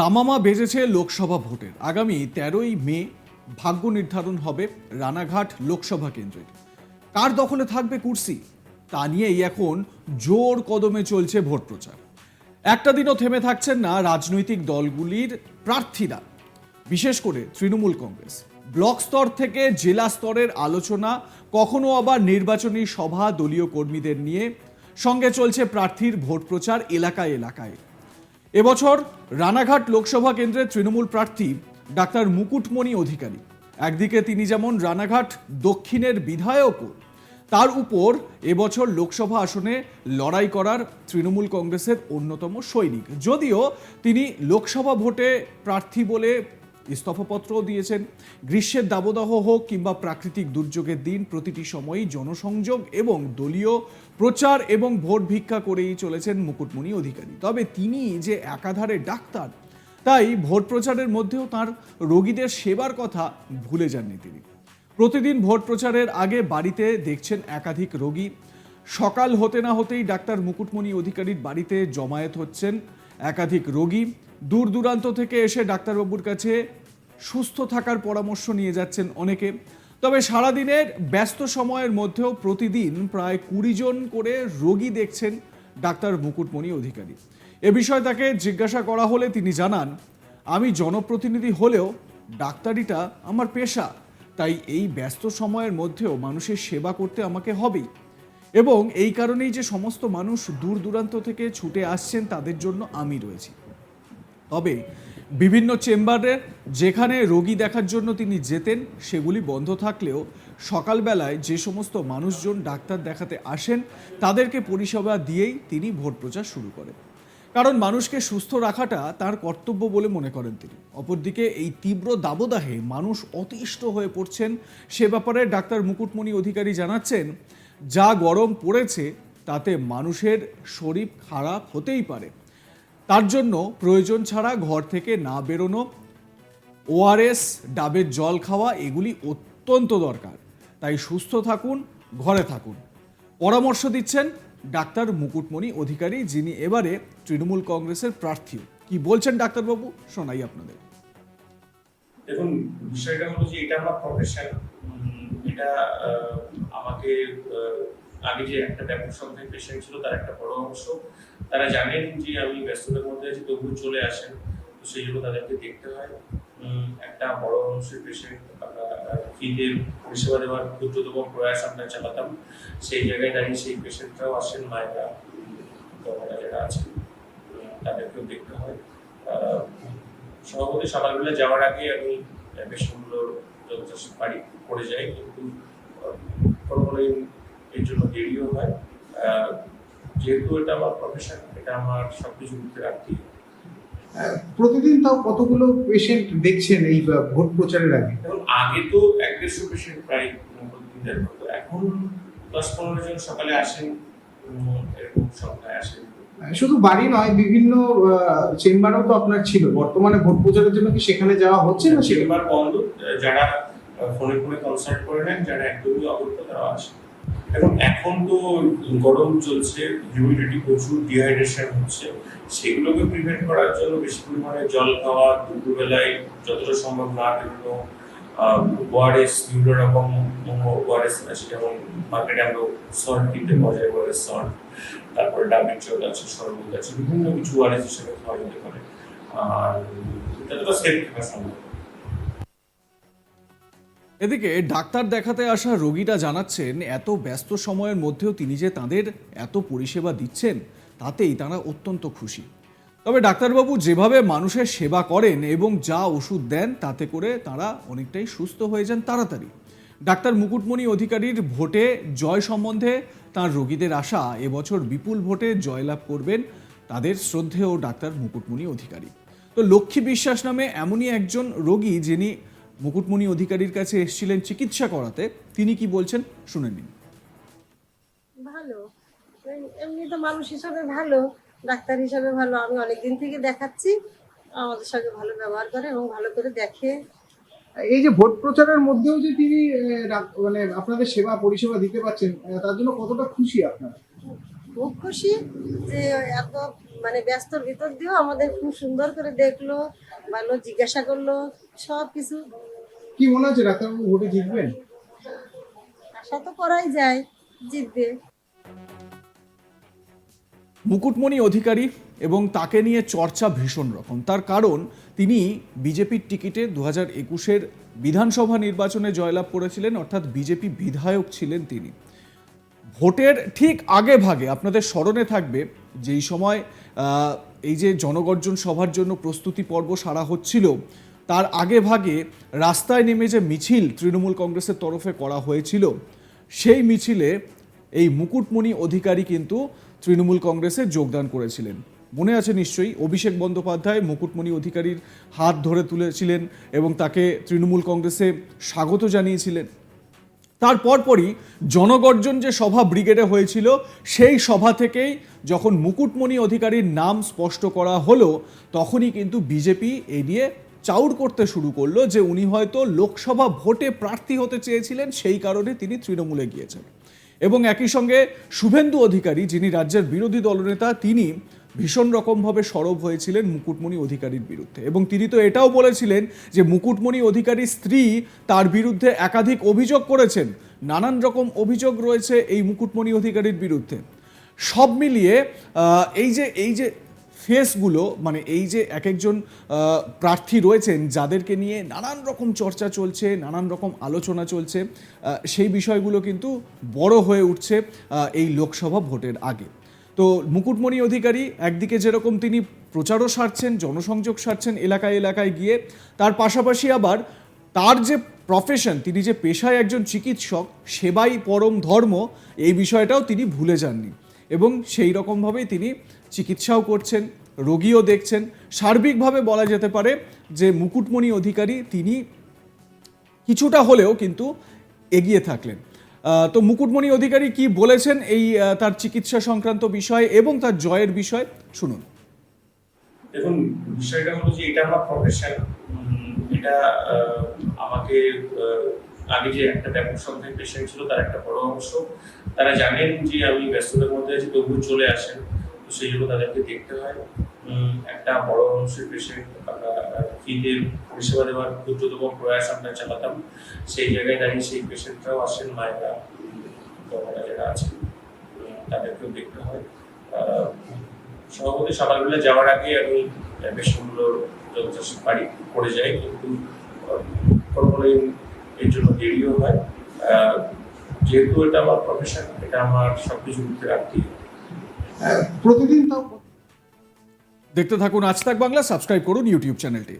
দামামা বেজেছে লোকসভা ভোটের। আগামী তেরোই মে ভাগ্য নির্ধারণ হবে রানাঘাট লোকসভা কেন্দ্রের। কার দখলে থাকবে কুর্সি? তা নিয়েই এখন জোর কদমে চলছে ভোট প্রচার। একটা দিনও থেমে থাকছেন না রাজনৈতিক দলগুলির প্রার্থীরা। বিশেষ করে তৃণমূল কংগ্রেস। ব্লক স্তর থেকে জেলা স্তরের আলোচনা, কখনো আবার নির্বাচনী সভা দলীয় কর্মীদের নিয়ে। সঙ্গে চলছে প্রার্থীর ভোট প্রচার এলাকায় এলাকায়। এবছর রানাঘাট লোকসভা কেন্দ্রের তৃণমূল প্রার্থী ডাক্তার মুকুটমণি অধিকারী। একদিকে তিনি যেমন রানাঘাট দক্ষিণের বিধায়কও, তার উপর এবছর লোকসভা আসনে লড়াই করার তৃণমূল কংগ্রেসের অন্যতম সৈনিক। যদিও তিনি লোকসভা ভোটে প্রার্থী বলে ইস্তফাপত্রও দিয়েছেন। গ্রীষ্মের দাবদাহ হোক কিংবা প্রাকৃতিক দুর্যোগের দিন, প্রতিটি সময়ই জনসংযোগ এবং দলীয় প্রচার এবং ভোট ভিক্ষা করেই চলেছেন মুকুটমণি অধিকারী। তবে তিনি যে একাধারে ডাক্তার, তাই ভোট প্রচারের মধ্যেও তার রোগীদের সেবার কথা ভুলে যাননি তিনি। প্রতিদিন ভোট প্রচারের আগে বাড়িতে দেখছেন একাধিক রোগী। সকাল হতে না হতেই ডাক্তার মুকুটমণি অধিকারীর বাড়িতে জমায়েত হচ্ছেন একাধিক রোগী। দূর দূরান্ত থেকে এসে ডাক্তারবাবুর কাছে সুস্থ থাকার পরামর্শ নিয়ে যাচ্ছেন অনেকে। তবে সারাদিনের ব্যস্ত সময়ের মধ্যেও প্রতিদিন প্রায় কুড়ি জন করে রোগী দেখছেন ডাক্তার মুকুটমণি অধিকারী। এ বিষয়ে তাকে জিজ্ঞাসা করা হলে তিনি জানান, আমি জনপ্রতিনিধি হলেও ডাক্তারিটা আমার পেশা, তাই এই ব্যস্ত সময়ের মধ্যেও মানুষের সেবা করতে আমাকে হবেই। এবং এই কারণেই যে সমস্ত মানুষ দূর দূরান্ত থেকে ছুটে আসছেন তাদের জন্য আমি রয়েছি। তবে বিভিন্ন চেম্বারে যেখানে রোগী দেখার জন্য তিনি যেতেন, সেগুলি বন্ধ থাকলেও সকালবেলায় যে সমস্ত মানুষজন ডাক্তার দেখাতে আসেন, তাদেরকে পরিষেবা দিয়েই তিনি ভোট প্রচার শুরু করেন। কারণ মানুষকে সুস্থ রাখাটা তার কর্তব্য বলে মনে করেন তিনি। অপরদিকে এই তীব্র দাবদাহে মানুষ অতিষ্ঠ হয়ে পড়ছেন, সে ব্যাপারে ডাক্তার মুকুটমণি অধিকারী জানাচ্ছেন, যা গরম পড়েছে, তাতে মানুষের শরীর খারাপ হতেই পারে। তার জন্য প্রয়োজন ছাড়া ঘর থেকে না বেরোনো ওআরএস ডাবের জল খাওয়া, এগুলি অত্যন্ত দরকার। তাই সুস্থ থাকুন, ঘরে থাকুন। পরামর্শ দিচ্ছেন ডাক্তার মুকুটমণি অধিকারী, যিনি এবারে তৃণমূল কংগ্রেসের প্রার্থী কি বলছেন ডাক্তারবাবু? শোনাই আপনাদের। দেখুন, বিষয়টা হলো যে এটা আমার প্রফেশন এটা আমাকে আগে যে একটা ব্যাপক সংখ্যায় পেশেন্ট ছিল, তার একটা বড় অংশ তারা জানেন যে আমি ব্যস্ততার মধ্যে আছি, তবুও চলে আসেন। তো সেই জন্য তাদেরকে দেখতে হয়। একটা বড় অংশের পেশেন্ট ফ্রিতে পরিষেবা দেওয়ার ক্ষুদ্রতম প্রয়াস আমরা চালাতাম। সেই জায়গায় দাঁড়িয়ে সেই পেশেন্টরাও আসেন, মায়েরা বাবারা যারা আছেন তাদেরকেও দেখতে হয়। সভাপতি সকালবেলা যাওয়ার আগে আমি পেশেন্টগুলোর যথেষ্ট পারি করে যাই, কিন্তু কোনো কোনো এর জন্য দেরিও হয়। যেহেতু এটা আমার প্রফেশন এটা আমার করতে রাখতেই হয়। আহ, প্রতিদিন তাও কতগুলো পেশেন্ট দেখছেন এই ভোট প্রচারের আগে? আগে তো এক দেড়শো পেশেন্ট প্রায় প্রতিদিন দেখা হতো এখন দশ পনেরো জন সকালে আসেন এরকম সংখ্যায় আসেন। শুধু বাড়ি নয় বিভিন্ন চেম্বারও তো আপনার ছিল। বর্তমানে ভোট প্রচারের জন্য কি সেখানে যাওয়া হচ্ছে না? চেম্বার বন্ধ। যারা ফোনে ফোনে কনসাল্ট করে নেন যারা একদমই অবদ্ধ তারা আসে এখন এখন তো গরম চলছে হিউমিডিটি প্রচুর ডিহাইড্রেশন হচ্ছে। সেগুলোকে প্রিভেন্ট করার জন্য বেশি পরিমাণে জল খাওয়া, দুপুরবেলায় যতটা সম্ভব না বেরোনো ওয়ারেস বিভিন্ন রকম ওয়ারেস আছে, যেমন মার্কেটে আমরা সল্ট কিনতে পাওয়া যায়, ওয়ারেস সল্ট তারপরে ডাবের জল আছে, শরবত আছে, বিভিন্ন কিছু ওয়ারেস হিসেবে খাওয়া যেতে পারে। আর যতটা সেফ থাকা সম্ভব এদিকে ডাক্তার দেখাতে আসা রোগীরা জানাচ্ছেন, এত ব্যস্ত সময়ের মধ্যেও তিনি যে তাদের এত পরিষেবা দিচ্ছেন, তাতেই তারা অত্যন্ত খুশি। তবে ডাক্তারবাবু যেভাবে মানুষের সেবা করেন এবং যা ওষুধ দেন, তাতে করে তারা অনেকটাই সুস্থ হয়ে যান তাড়াতাড়ি। ডাক্তার মুকুটমণি অধিকারীর ভোটে জয় সম্বন্ধে তার রোগীদের আশা এবছর বিপুল ভোটে জয়লাভ করবেন তাদের শ্রদ্ধেয় ডাক্তার মুকুটমণি অধিকারী। তো লক্ষ্মী বিশ্বাস নামে এমনই একজন রোগী যিনি মুকুটমণি অধিকারীর কাছে এসেছিলেন চিকিৎসা করাতে তিনি কি বলছেন শুনে নিন। ভালো। এম- এমনি তো মানুষ হিসাবে ভালো ডাক্তার হিসাবে ভালো। আমি অনেকদিন থেকে দেখাচ্ছি আমাদের সঙ্গে ভালো ব্যবহার করে এবং ভালো করে দেখে। এই যে ভোট প্রচারের মধ্যেও যে তিনি মানে আপনাদের সেবা পরিষেবা দিতে পারছেন তার জন্য কতটা খুশি আপনারা? খুব খুশি যে এত মানে ব্যস্তর ভিতর দিয়েও আমাদের খুব সুন্দর করে দেখল ভালো জিজ্ঞাসা করল সব কিছু। কি মনে হচ্ছে ডাক্তারবাবু ভোটে জিতবেন? আশা তো করাই যায় জিতবে। মুকুটমণি অধিকারী এবং তাকে নিয়ে চর্চা ভীষণ রকম। তার কারণ তিনি বিজেপির টিকিটে দু হাজার একুশের বিধানসভা নির্বাচনে জয়লাভ করেছিলেন অর্থাৎ বিজেপি বিধায়ক ছিলেন তিনি। ভোটের ঠিক আগে ভাগে আপনাদের স্মরণে থাকবে যেই সময় এই যে জনগর্জন সভার জন্য প্রস্তুতি পর্ব সারা হচ্ছিল, তার আগে ভাগে রাস্তায় নেমে যে মিছিল তৃণমূল কংগ্রেসের তরফে করা হয়েছিল, সেই মিছিলে এই মুকুটমণি অধিকারী কিন্তু তৃণমূল কংগ্রেসে যোগদান করেছিলেন। মনে আছে নিশ্চয়ই, অভিষেক বন্দ্যোপাধ্যায় মুকুটমণি অধিকারীর হাত ধরে তুলেছিলেন এবং তাকে তৃণমূল কংগ্রেসে স্বাগত জানিয়েছিলেন। তার পরপরই জনগর্জন যে সভা ব্রিগেডে হয়েছিল, সেই সভা থেকেই যখন মুকুটমণি অধিকারীর নাম স্পষ্ট করা হলো, তখনই কিন্তু বিজেপি এ নিয়ে চাউর করতে শুরু করল যে উনি হয়তো লোকসভা ভোটে প্রার্থী হতে চেয়েছিলেন, সেই কারণে তিনি তৃণমূলে গিয়েছেন। এবং একই সঙ্গে শুভেন্দু অধিকারী, যিনি রাজ্যের বিরোধী দলনেতা, তিনি ভীষণ রকমভাবে সরব হয়েছিলেন মুকুটমণি অধিকারীর বিরুদ্ধে। এবং তিনি তো এটাও বলেছিলেন যে মুকুটমণি অধিকারীর স্ত্রী তার বিরুদ্ধে একাধিক অভিযোগ করেছেন। নানান রকম অভিযোগ রয়েছে এই মুকুটমণি অধিকারীর বিরুদ্ধে। সব মিলিয়ে এই যে এই যে ফেসগুলো মানে এই যে এক একজন প্রার্থী রয়েছেন, যাদেরকে নিয়ে নানান রকম চর্চা চলছে, নানান রকম আলোচনা চলছে সেই বিষয়গুলো কিন্তু বড় হয়ে উঠছে এই লোকসভা ভোটের আগে। তো মুকুটমণি অধিকারী একদিকে যেরকম তিনি প্রচারও সারছেন, জনসংযোগ সারছেন এলাকায় এলাকায় গিয়ে, তার পাশাপাশি আবার তার যে প্রফেশন তিনি যে পেশায় একজন চিকিৎসক, সেবাই পরম ধর্ম, এই বিষয়টাও তিনি ভুলে যাননি। এবং সেই রকমভাবেই তিনি চিকিৎসাও করছেন, রোগীও দেখছেন। সার্বিকভাবে বলা যেতে পারে যে মুকুটমণি অধিকারী তিনি কিছুটা হলেও কিন্তু এগিয়ে থাকলেন। তো মুকুটমণি অধিকারী কি বলেছেন এই তার চিকিৎসা সংক্রান্ত বিষয় এবং তার জয়ের বিষয়? শুনুন। দেখুন, বিষয়টা হলো যে এটা আমার প্রফেশন এটা আমাকে আগে যে একটা ব্যাপক সংখ্যায় পেশেন্ট ছিল, তার একটা বড় অংশ। তারা জানেন যে আমি ব্যস্ততার মধ্যে আছি, তবুও চলে আসেন। তো সেই জন্য তাদেরকে দেখতে হয়। একটা বড় অংশের ফ্রিতে পরিষেবা দেওয়ার ক্ষুদ্রতম প্রয়াস আমরা চালাতাম। সেই জায়গায় দাঁড়িয়ে সেই পেশেন্টরাও আসেন, মায়েরা বাবারা যারা আছেন তাদেরকেও দেখতে হয়। সভাপতি সকালবেলা যাওয়ার আগে আমি পেশেন্টগুলোর যথেষ্ট বাড়ি পড়ে যাই, কিন্তু কোনো এর জন্য দেরিও হয়। যেহেতু এটা আমার প্রফেশন এটা আমার সবকিছু হয়। প্রতিদিন তাও দেখতে থাকুন আজ তাক বাংলা সাবস্ক্রাইব করুন ইউটিউব চ্যানেলটি।